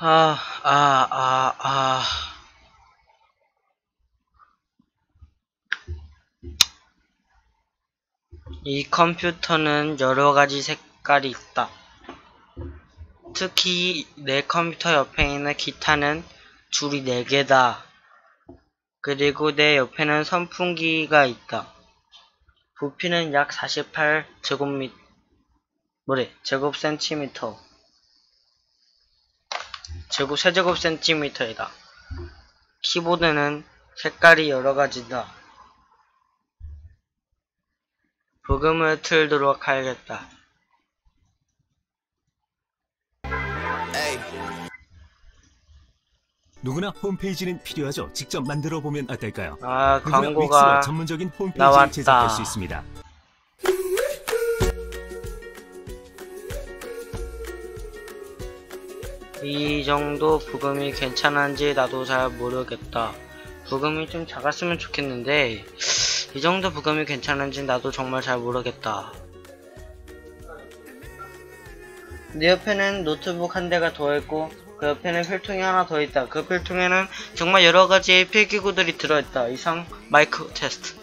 아, 아, 아, 아. 이 컴퓨터는 여러 가지 색깔이 있다. 특히 내 컴퓨터 옆에 있는 기타는 줄이 4개다. 그리고 내 옆에는 선풍기가 있다. 부피는 약 48 제곱미, 뭐래, 제곱 센티미터. 제곱 세제곱 센티미터이다. 키보드는 색깔이 여러 가지다. 부금을 틀도록 하겠다. 누구나 홈페이지는 필요하죠. 직접 만들어 보면 어떨까요? 아, 광고가 전문적인 홈페이지를 나왔다. 제작할 수 있습니다. 이 정도 부금이 괜찮은지 나도 잘 모르겠다. 부금이 좀 작았으면 좋겠는데, 이 정도 부금이 괜찮은지 나도 정말 잘 모르겠다. 내 옆에는 노트북 한 대가 더 있고, 그 옆에는 필통이 하나 더 있다. 그 필통에는 정말 여러 가지의 필기구들이 들어있다. 이상 마이크 테스트.